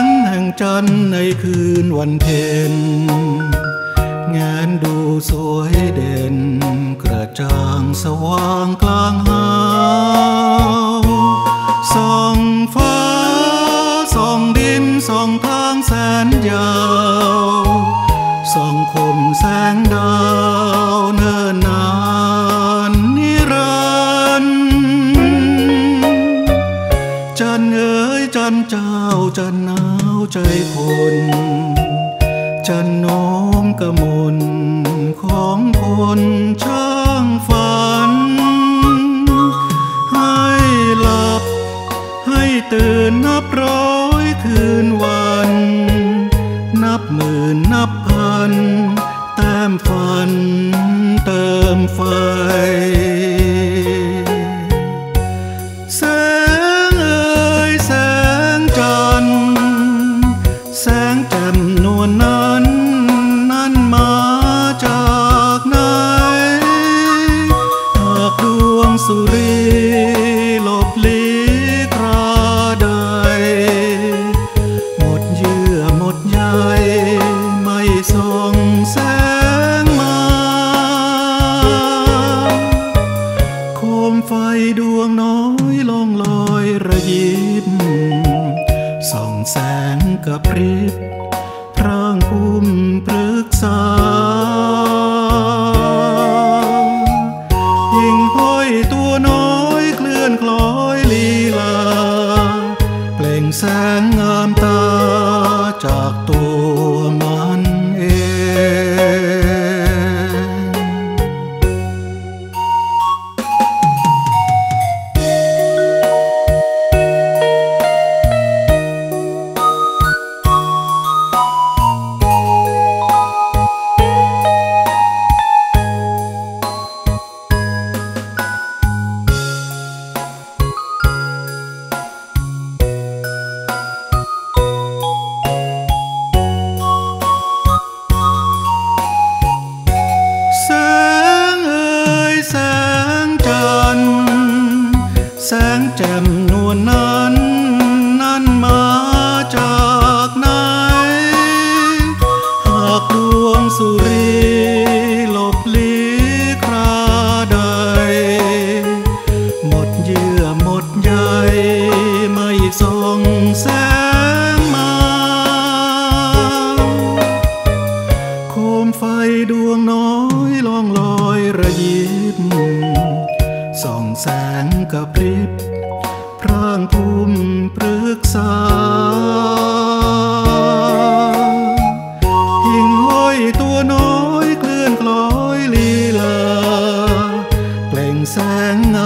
งแห่งจันทร์ในคืนวันเพ็ญงานดูสวยเด่น กระจ่างสว่างกลางหาวส่องฟ้าส่องดินส่องทางแสนยาวส่องคมแสงดาวเนินนา ใจคน จันน้อมกระมนของคนช่างฝัน ให้หลับ ให้ตื่นนับร้อยคืนวัน นับหมื่นนับพัน แต้มฝันเติมไฟ สุรีหลบลีคราใด หมดเยื่อหมดใยไม่ส่องแสงมา โคมไฟดวงน้อยลองลอยระยิบส่องแสงกระพริบพร่างพุ่มปรึกษา แสงงามตาจากตัว แจ่มนวลนั้นนั้นมาจากไหน หากดวงสุรีหลบลีคราใด หมดเยื่อหมดใยไม่ส่องแสงมา โคมไฟดวงน้อยล่องลอยระยิบส่องแสงกระพริบางทุ่มปรึกษาหิ่งห้อยตัวน้อยเคลื่อนคล้อยลีลาเปล่งแสงเงา